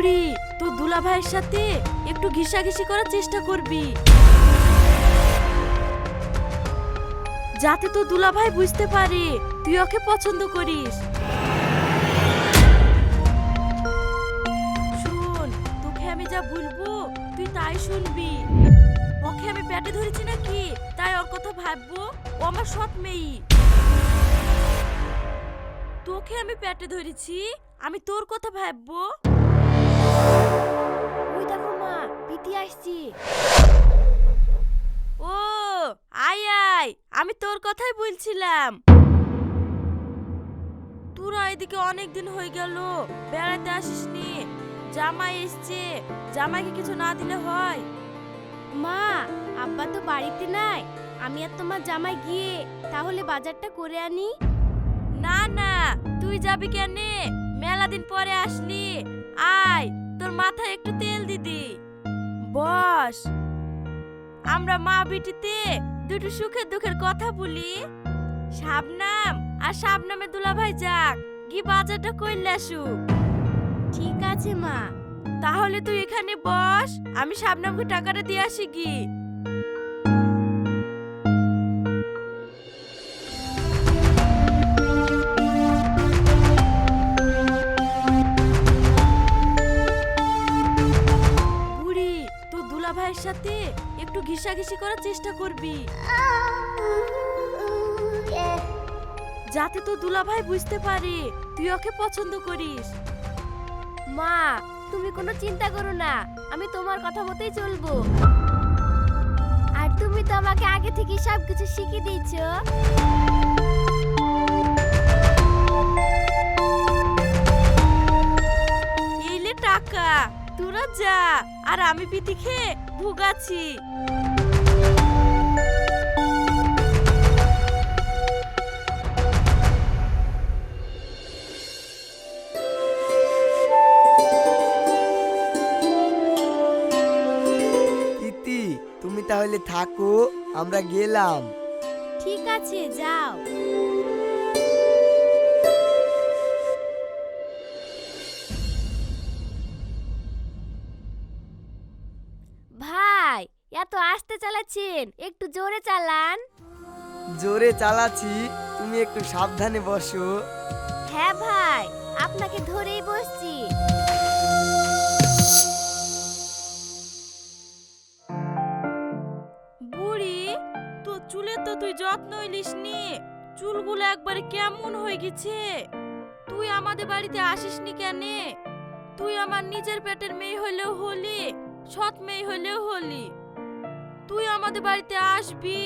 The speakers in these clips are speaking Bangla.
বুড়ি তুই দুলা ভাইয়ের সাথে একটু ঘিসাঘিসি করার চেষ্টা করবি। যাতে তো দুলা ভাই বুঝতে পারে, তুই ওকে পছন্দ করিস। শোন, তোকে আমি যা বলব, তুই তাই শুনবি। ওকে আমি পেটে ধরেছি নাকি? তাই ওর কথা ভাববো, ও আমার সৎ মেয়ে। তোকে আমি পেটে ধরেছি, আমি তোর কথা ভাববো। আমি তোর কথাই বলছিলাম। তোরা এদিকে অনেক দিন হয়ে গেল, বেড়াতে আসিসনি, জামাই এসছে, জামাইকে কিছু না দিলে হয়। মা, আব্বা তো বাড়িতে নাই, আমি আর তোমার জামাই গিয়ে তাহলে বাজারটা করে আনি। না না, তুই যাবি কেনে? মেলা দিন পরে আসলি। আয়, তোর মাথায় একটু তেল দিদি বস, আমরা মা বিটিতে দুটো সুখের দুঃখের কথা বলি। শাবনাম, আর শাবনামে দুলাভাই যাক কি বাজারটা কইলে আসুক। ঠিক আছে মা, তাহলে তুই এখানে বস, আমি শাবনামকে টাকাটা দিয়ে আসি কি ভাইয়ের সাথে একটু ঘিসাঘিসি করার চেষ্টা করবি। যাতে তো দুলা ভাই বুঝতে পারে, তুই ওকে পছন্দ করিস। মা, তুমি কোনো চিন্তা করো না, আমি তোমার কথা মতোই চলবো। আর তুমি তো আমাকে আগে থেকে সব কিছু শিখিয়ে দিয়েছ। এইলে টাকা, তোরা যা। আর আমি পিটি খেয়ে ভুগাছি ইতি তুমি তাহলে থাকো আমরা গেলাম। ঠিক আছে যাও। চালাচ্ছেন একটু জোরে চালান। জোরে চালাচ্ছি তুমি একটু সাবধানে বসো। হ্যাঁ ভাই আপনাকে ধরেই বসছি। বুড়ি তো চুলে তো তুই যত্ন নিস নি চুলগুলো একবারে কেমন হয়ে গেছে। তুই আমাদের বাড়িতে আসিস নি কেন? তুই আমার নিজের পেটের মেয়ে হলেও হলি সৎ মেয়ে হলেও হলি। তুই আমাদের বাড়িতে আসবি,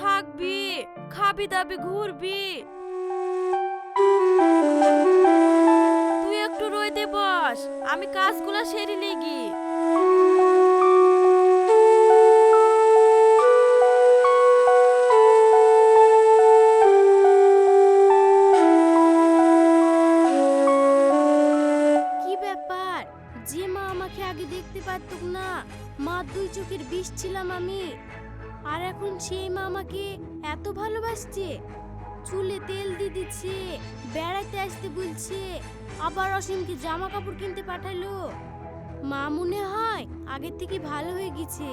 থাকবি, খাবি দাবি, ঘুরবি। তুই একটু রইতে বস, আমি কাজগুলো সেরে লেগি আগে দেখতে পারত না। মা দুই চোখের বিষ ছিলাম আমি। আর এখন সেই মা আমাকে এত ভালোবাসছে। চুলে তেল দিয়ে দিচ্ছে বেড়াতে আসতে বলছে, আবার অসীমকে জামা কাপড় কিনতে পাঠালো। মা মনে হয় আগের থেকে ভালো হয়ে গেছে।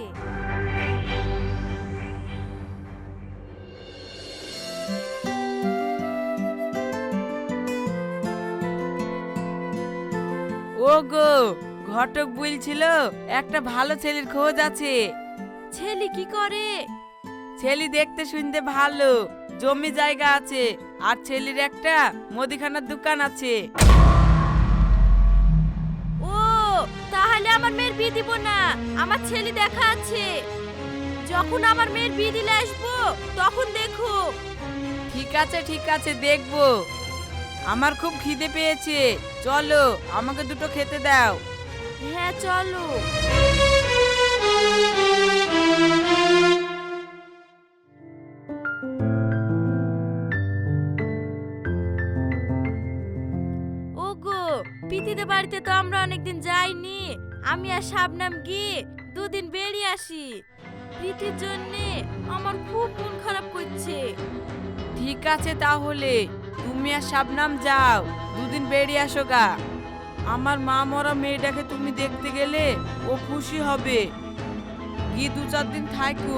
ও গো ঘটক বলছিল একটা ভালো ছেলের খোঁজ আছে। ছেলে কি করে? ছেলে দেখতে শুনতে ভালো জমি জায়গা আছে আর ছেলের একটা মুদিখানার দোকান আছে। ও তাহলে আমার মেয়ের বিয়ে দিব না আমার ছেলে দেখা আছে। যখন আমার মেয়ের বিয়ে দিলে আসব তখন দেখো। ঠিক আছে ঠিক আছে দেখব। আমার খুব খিদে পেয়েছে চলো আমাকে দুটো খেতে দাও। হ্যাঁ চলো। ওগো, পিতিদের বাড়িতে তো আমরা অনেকদিন যাইনি। আমি আর শাবনাম গিয়ে দুদিন বেরিয়ে আসি। প্রীতির জন্যে আমার খুব মন খারাপ করছে। ঠিক আছে তাহলে, তুমি আর শাবনাম যাও, দুদিন বেরিয়ে আসো গা। আমার মা মরা মেয়েটাকে তুমি দেখতে গেলে ও খুশি হবে। গিয়ে দু চার দিন থাকব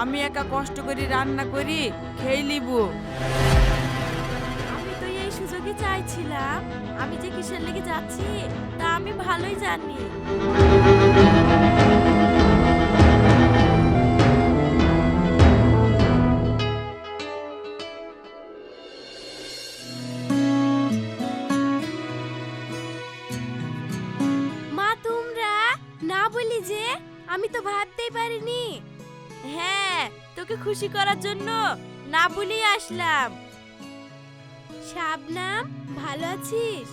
আমি একা কষ্ট করে রান্না করি, খেয়ে নিব। আমি তো এই সুযোগই চাইছিলাম। আমি যে কিসের লেগে যাচ্ছি, তা আমি ভালোই জানি। আমি তো ভাবতেই পারিনি। হ্যাঁ তোকে খুশি করার জন্য না বলেই আসলাম। শাবনাম, ভালো আছিস?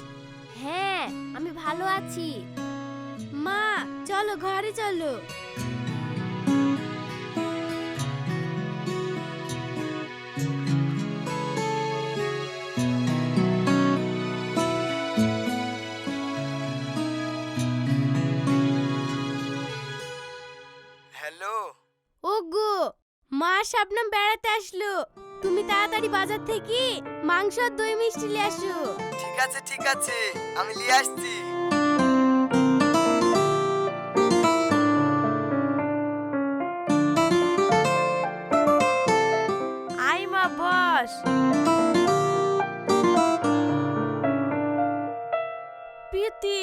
হ্যাঁ আমি ভালো আছি। মা, চলো, ঘরে চলো। শাবনাম বেড়াতে আসলো। তুমি তাড়াতাড়ি বাজার থেকে মাংস আর দই মিষ্টি নিয়ে আসো। ঠিক আছে ঠিক আছে। আমি নিয়ে আসছি। আই মা বস। প্রীতি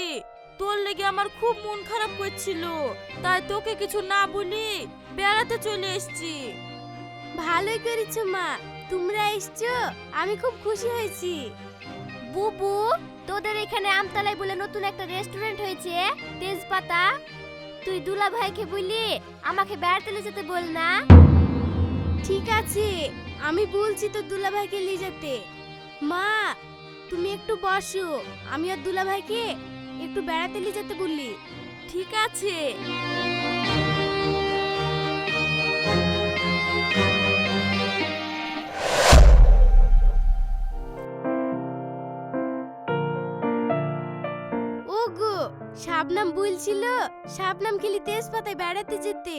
তোর লেগে আমার খুব মন খারাপ করছিল। তাই তোকে কিছু না বলি বেড়াতে চলে এসেছি। ভালোই করেছ মা। তোমরা এসছো, আমি খুব খুশি হয়েছি। বুবু, তোদের এখানে আমতলায় বলে নতুন একটা রেস্টুরেন্ট হয়েছে, তেজপাতা। তুই দুলা ভাইকে বলি আমাকে বেড়াতে নিয়ে যেতে বল না। ঠিক আছে, আমি বলছি তো দুলা ভাইকে নিয়ে যেতে। মা, তুমি একটু বসো, আমি আর দুলা ভাইকে একটু বেড়াতে নিয়ে যেতে বললি। ঠিক আছে। বলছিল শাবনাম খেলি তেজপাতায় বেড়াতে যেতে।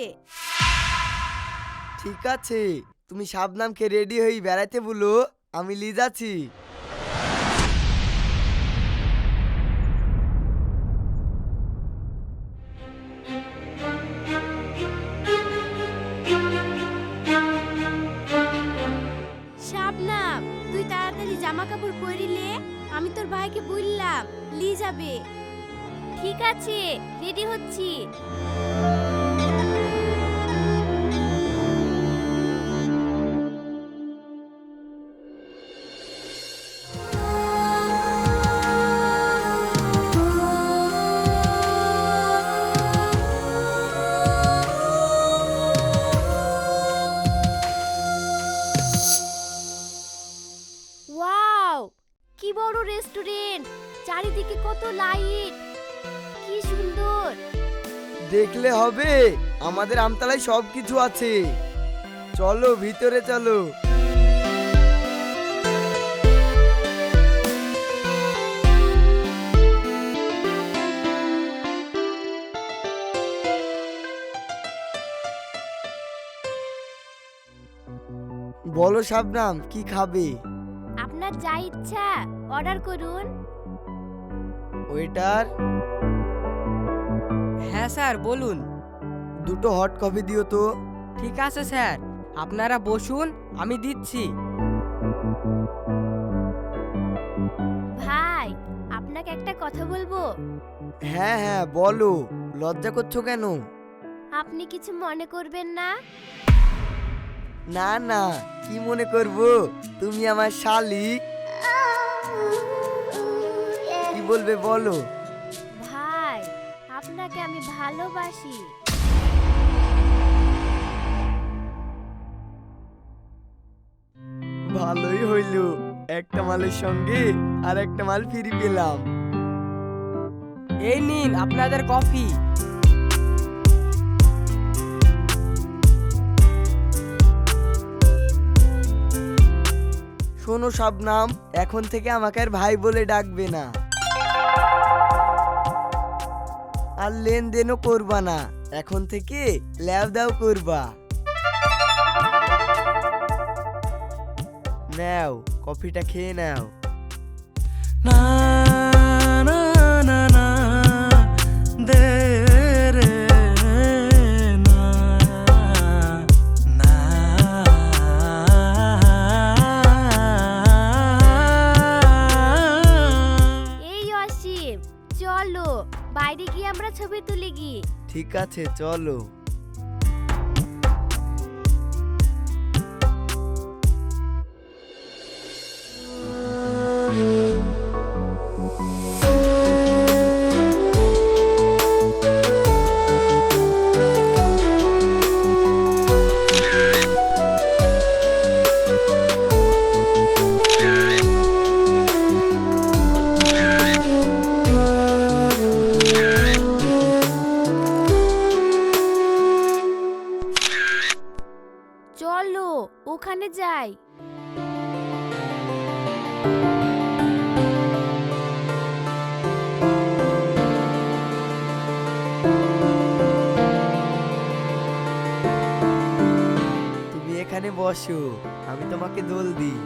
ঠিক আছে তুমি শাবনামকে রেডি হয়ে বেড়াতে বলো আমি নিয়ে যাচ্ছি শাবনাম তুই তাড়াতাড়ি জামা কাপড় পরিলে আমি তোর ভাইকে বললাম লি যাবে। ঠিক আছে রেডি হচ্ছি। ওয়াও কি বড় রেস্টুরেন্ট। চারিদিকে কত লাইট। দেখলে হবে। আমাদের আমতলায় সব কিছু আছে। চলো ভিতরে চলো। বলো শাবনাম কি খাবে? আপনার যা ইচ্ছা অর্ডার করুন। ওয়েটার। স্যার বলুন। দুটো হট কফি দিও তো। ঠিক আছে স্যার। আপনারা বসুন আমি দিচ্ছি। ভাই আপনাকে একটা কথা বলব? হ্যাঁ হ্যাঁ বলো। লজ্জা করছ কেন? আপনি কিছু মনে করবেন না? না না কি মনে করব? তুমি আমার শালিক। কি বলবে বলো? ভালোবাসি। ভালোই হইল। একটা মালের সঙ্গে আর একটা মাল ফ্রি পেলাম। এই নিন আপনাদের কফি। শোনো সব নাম এখন থেকে আমাকে আর ভাই বলে ডাকবে না। আর লেনদেনও করবা না। এখন থেকে ল্যাব দাও করবা। নাও কফিটা খেয়ে নাও। আছে চলো। এখানে বসো আমি তোমাকে দোল দিই।